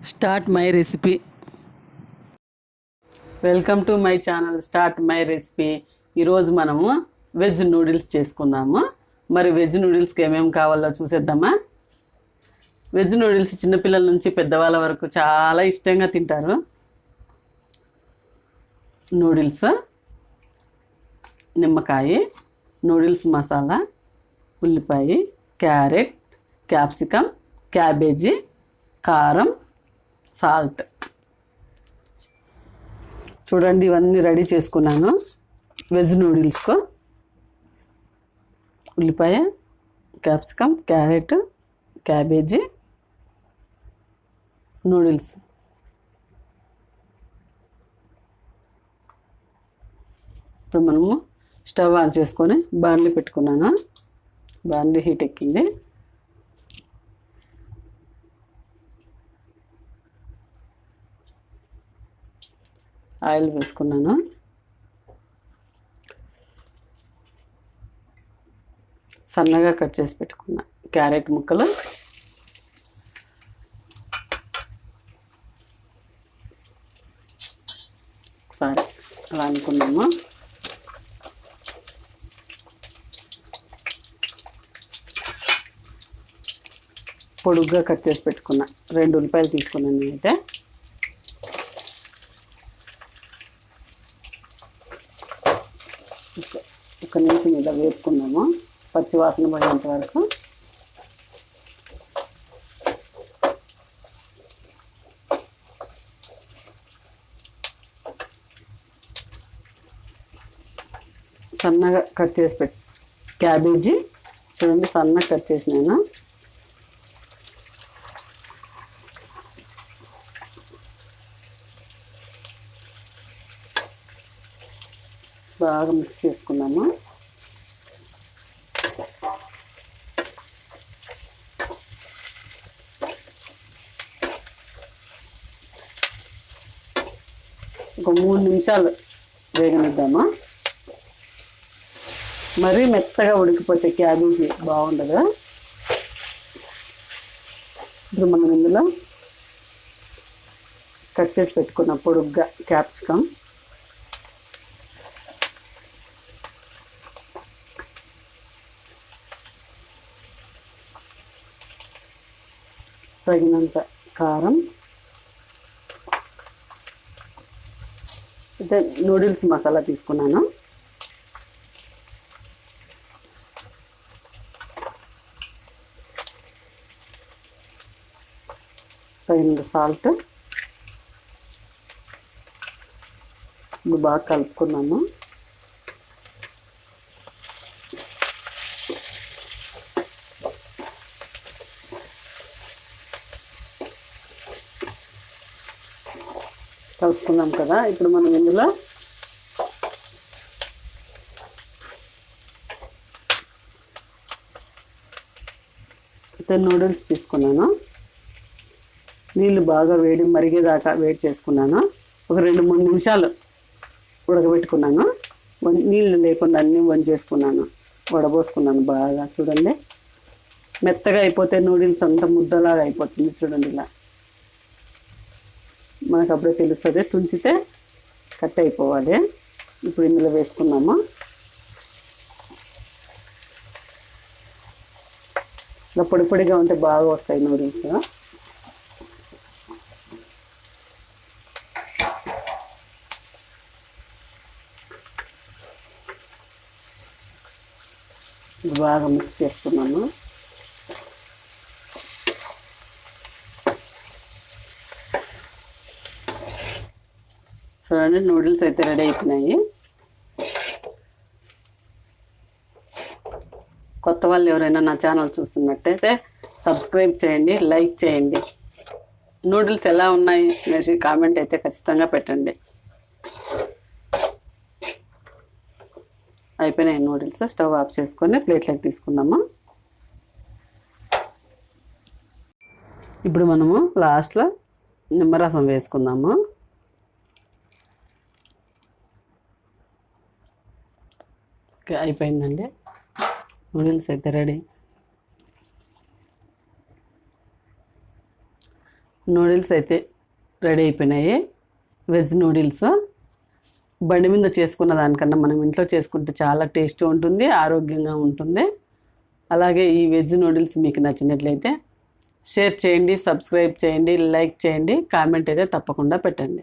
Start my recipe welcome to my channel start my recipe ఈరోజు మనము veg noodles చేసుకుందాము. మరి వెజ్ నూడిల్స్కి ఏమేమి కావాలో చూసేద్దామా? వెజ్ నూడిల్స్ చిన్నపిల్లల నుంచి పెద్దవాళ్ళ వరకు చాలా ఇష్టంగా తింటారు. నూడిల్స్ నిమ్మకాయ నూడిల్స్ మసాలా ఉల్లిపాయ క్యారెట్ క్యాప్సికమ్ క్యాబేజీ కారం సాల్ట్. చూడండి ఇవన్నీ రెడీ చేసుకున్నాను. వెజ్ నూడిల్స్కు. ఉల్లిపాయ క్యాప్సికమ్ క్యారెట్ క్యాబేజీ నూడిల్స్. ఇప్పుడు మనము స్టవ్ ఆన్ చేసుకొని బాండ్లీ పెట్టుకున్నాను. బాండ్లీ హీట్ ఎక్కింది. ఆయిల్ వేసుకున్నాను. సన్నగా కట్ చేసి పెట్టుకున్నా. క్యారెట్ ముక్కలు. ఒకసారి అలా అనుకున్నాము? పొడుగ్గా కట్ చేసి పెట్టుకున్నా. రెండు ఉల్లిపాయలు తీసుకున్నాను నేనైతే ఒక- ఒక నిమిషం ఇలా వేపుకున్నాము పచ్చి వాసన పోయేంత వరకు. సన్నగా కట్ చేసి పెట్టి క్యాబేజీ. చూడండి సన్నగా కట్ చేసినాను. బాగా మిక్స్ చేసుకున్నాము. ఒక మూడు నిమిషాలు వేగనిద్దామా? మరీ మెత్తగా ఉడికిపోతే క్యాబేజీ బాగుండదు? ఇప్పుడు మనం ఇందులో కట్ చేసి పెట్టుకున్న పొడుగ్గా క్యాప్సికమ్. తగినంత కారం. అయితే నూడిల్స్ మసాలా తీసుకున్నాను. తగినంత సాల్ట్. ఇప్పుడు బాగా కలుపుకున్నాము కలుపుకున్నాం కదా. ఇప్పుడు మనం ఇందులో అయితే నూడిల్స్ తీసుకున్నాను. నీళ్ళు బాగా వేడి మరిగేదాకా వేడి చేసుకున్నాను. ఒక రెండు మూడు నిమిషాలు ఉడకబెట్టుకున్నాను. నీళ్ళు లేకుండా అన్నీ వంచేసుకున్నాను. వడబోసుకున్నాను బాగా. చూడండి. మెత్తగా అయిపోతే నూడిల్స్ అంతా ముద్దలాగా అయిపోతుంది. చూడండి ఇలా. మనకు అప్పుడే తెలుస్తుంది. తుంచితే కట్ అయిపోవాలి. ఇప్పుడు ఇందులో వేసుకున్నాము? ఇలా పొడి పొడిగా ఉంటే బాగా వస్తాయి నూడిల్స్. బాగా మిక్స్ చేసుకున్నాము? చూడండి నూడిల్స్ అయితే రెడీ అయిపోయినాయి. కొత్త వాళ్ళు ఎవరైనా నా ఛానల్ చూస్తున్నట్టయితే సబ్స్క్రైబ్ చేయండి లైక్ చేయండి. నూడిల్స్ ఎలా ఉన్నాయి అనేసి కామెంట్ అయితే ఖచ్చితంగా పెట్టండి. అయిపోయినాయి నూడిల్స్ స్టవ్ ఆఫ్ చేసుకొని ప్లేట్లోకి తీసుకుందాము? ఇప్పుడు మనము లాస్ట్లో నిమ్మరసం వేసుకుందాము? అయిపోయిందండి. నూడిల్స్ అయితే రెడీ. నూడిల్స్ అయితే రెడీ అయిపోయినాయి. Veg noodles. బండి మీద చేసుకున్న దానికన్నా మనం ఇంట్లో చేసుకుంటే చాలా టేస్ట్ ఉంటుంది ఆరోగ్యంగా ఉంటుంది. అలాగే ఈ వెజ్ నూడిల్స్ మీకు నచ్చినట్లయితే షేర్ చేయండి సబ్స్క్రైబ్ చేయండి లైక్ చేయండి కామెంట్ అయితే తప్పకుండా పెట్టండి.